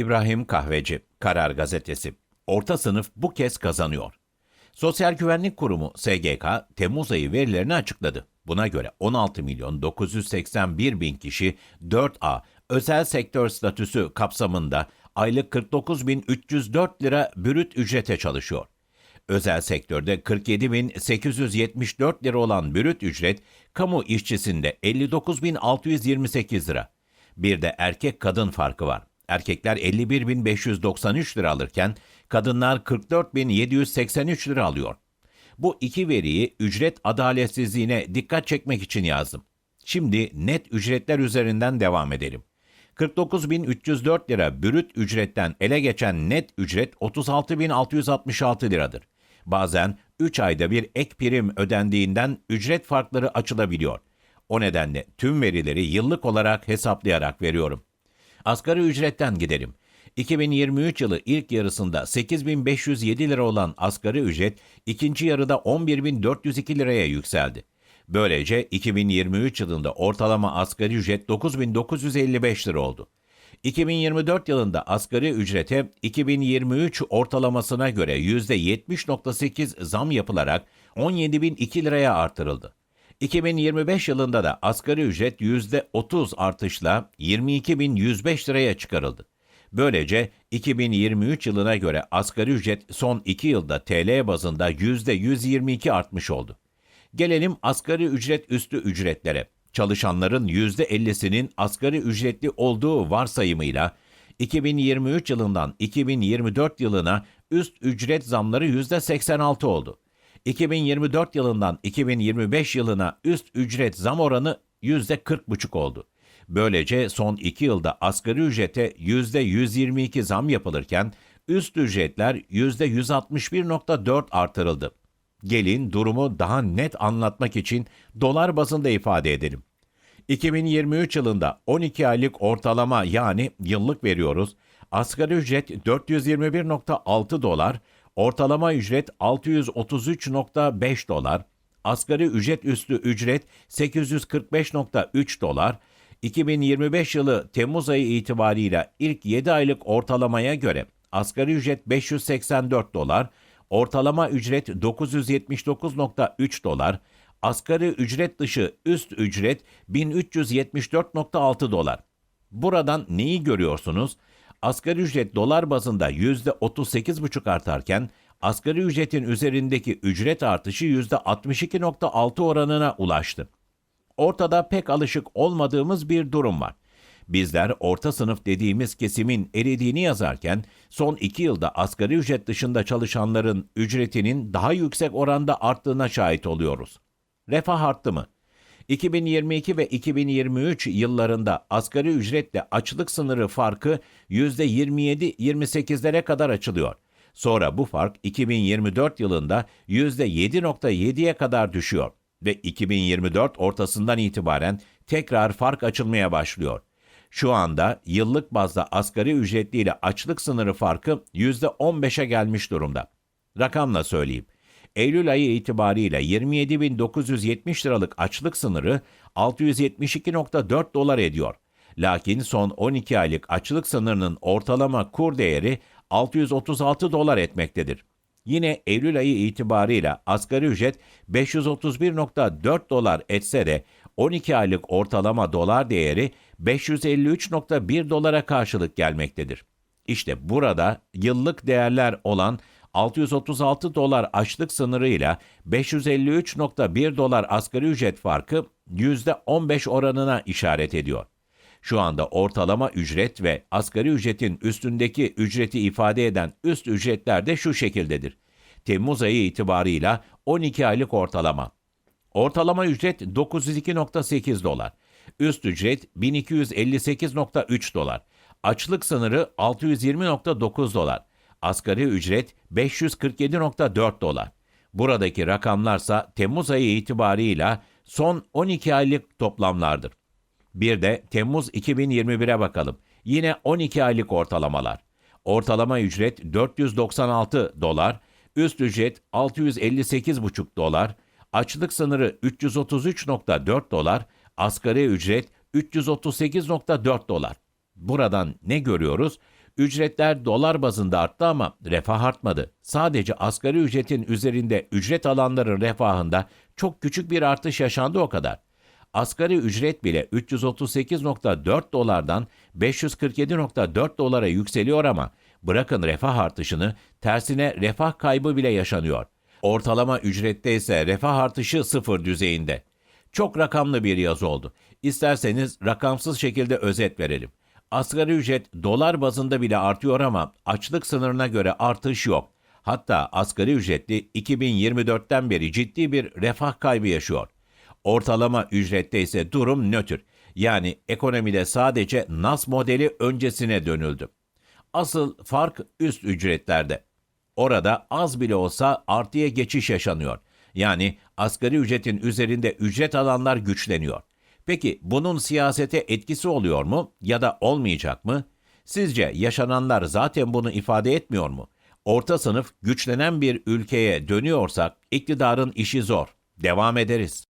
İbrahim Kahveci, Karar Gazetesi. Orta sınıf bu kez kazanıyor. Sosyal Güvenlik Kurumu SGK Temmuz ayı verilerini açıkladı. Buna göre 16 milyon 981 bin kişi 4A özel sektör statüsü kapsamında aylık 49.304 lira bürüt ücrete çalışıyor. Özel sektörde 47.874 lira olan bürüt ücret, kamu işçisinde 59.628 lira. Bir de erkek kadın farkı var. Erkekler 51.593 lira alırken kadınlar 44.783 lira alıyor. Bu iki veriyi ücret adaletsizliğine dikkat çekmek için yazdım. Şimdi net ücretler üzerinden devam edelim. 49.304 lira bürüt ücretten ele geçen net ücret 36.666 liradır. Bazen 3 ayda bir ek prim ödendiğinden ücret farkları açılabiliyor. O nedenle tüm verileri yıllık olarak hesaplayarak veriyorum. Asgari ücretten gidelim. 2023 yılı ilk yarısında 8507 lira olan asgari ücret ikinci yarıda 11402 liraya yükseldi. Böylece 2023 yılında ortalama asgari ücret 9955 lira oldu. 2024 yılında asgari ücrete 2023 ortalamasına göre %70.8 zam yapılarak 17.002 liraya artırıldı. 2025 yılında da asgari ücret %30 artışla 22.105 liraya çıkarıldı. Böylece 2023 yılına göre asgari ücret son 2 yılda TL bazında %122 artmış oldu. Gelelim asgari ücret üstü ücretlere. Çalışanların %50'sinin asgari ücretli olduğu varsayımıyla 2023 yılından 2024 yılına üst ücret zamları %86 oldu. 2024 yılından 2025 yılına üst ücret zam oranı %40,5 oldu. Böylece son 2 yılda asgari ücrete %122 zam yapılırken üst ücretler %161,4 artırıldı. Gelin durumu daha net anlatmak için dolar bazında ifade edelim. 2023 yılında 12 aylık ortalama yani yıllık veriyoruz. Asgari ücret 421.6 dolar, ortalama ücret 633.5 dolar, asgari ücret üstü ücret 845.3 dolar, 2025 yılı Temmuz ayı itibarıyla ilk 7 aylık ortalamaya göre asgari ücret 584 dolar, ortalama ücret 979.3 dolar, asgari ücret dışı üst ücret 1374.6 dolar. Buradan neyi görüyorsunuz? Asgari ücret dolar bazında %38,5 artarken asgari ücretin üzerindeki ücret artışı %62,6 oranına ulaştı. Ortada pek alışık olmadığımız bir durum var. Bizler orta sınıf dediğimiz kesimin eridiğini yazarken son iki yılda asgari ücret dışında çalışanların ücretinin daha yüksek oranda arttığına şahit oluyoruz. Refah arttı mı? 2022 ve 2023 yıllarında asgari ücretle açlık sınırı farkı %27-28'lere kadar açılıyor. Sonra bu fark 2024 yılında %7.7'ye kadar düşüyor ve 2024 ortasından itibaren tekrar fark açılmaya başlıyor. Şu anda yıllık bazda asgari ücretli ile açlık sınırı farkı %15'e gelmiş durumda. Rakamla söyleyeyim. Eylül ayı itibariyle 27.970 liralık açlık sınırı 672.4 dolar ediyor. Lakin son 12 aylık açlık sınırının ortalama kur değeri 636 dolar etmektedir. Yine Eylül ayı itibarıyla asgari ücret 531.4 dolar etse de 12 aylık ortalama dolar değeri 553.1 dolara karşılık gelmektedir. İşte burada yıllık değerler olan 636 dolar açlık sınırıyla 553.1 dolar asgari ücret farkı %15 oranına işaret ediyor. Şu anda ortalama ücret ve asgari ücretin üstündeki ücreti ifade eden üst ücretler de şu şekildedir. Temmuz ayı itibarıyla 12 aylık ortalama. Ortalama ücret 902.8 dolar. Üst ücret 1258.3 dolar. Açlık sınırı 620.9 dolar. Asgari ücret 547.4 dolar. Buradaki rakamlarsa Temmuz ayı itibarıyla son 12 aylık toplamlardır. Bir de Temmuz 2021'e bakalım. Yine 12 aylık ortalamalar. Ortalama ücret 496 dolar, üst ücret 658,5 dolar, açlık sınırı 333,4 dolar, asgari ücret 338,4 dolar. Buradan ne görüyoruz? Ücretler dolar bazında arttı ama refah artmadı. Sadece asgari ücretin üzerinde ücret alanların refahında çok küçük bir artış yaşandı o kadar. Asgari ücret bile 338.4 dolardan 547.4 dolara yükseliyor ama bırakın refah artışını tersine refah kaybı bile yaşanıyor. Ortalama ücrette ise refah artışı sıfır düzeyinde. Çok rakamlı bir yazı oldu. İsterseniz rakamsız şekilde özet verelim. Asgari ücret dolar bazında bile artıyor ama açlık sınırına göre artış yok. Hatta asgari ücretli 2024'ten beri ciddi bir refah kaybı yaşıyor. Ortalama ücrette ise durum nötr. Yani ekonomide sadece NAS modeli öncesine dönüldü. Asıl fark üst ücretlerde. Orada az bile olsa artıya geçiş yaşanıyor. Yani asgari ücretin üzerinde ücret alanlar güçleniyor. Peki bunun siyasete etkisi oluyor mu ya da olmayacak mı? Sizce yaşananlar zaten bunu ifade etmiyor mu? Orta sınıf güçlenen bir ülkeye dönüyorsak iktidarın işi zor. Devam ederiz.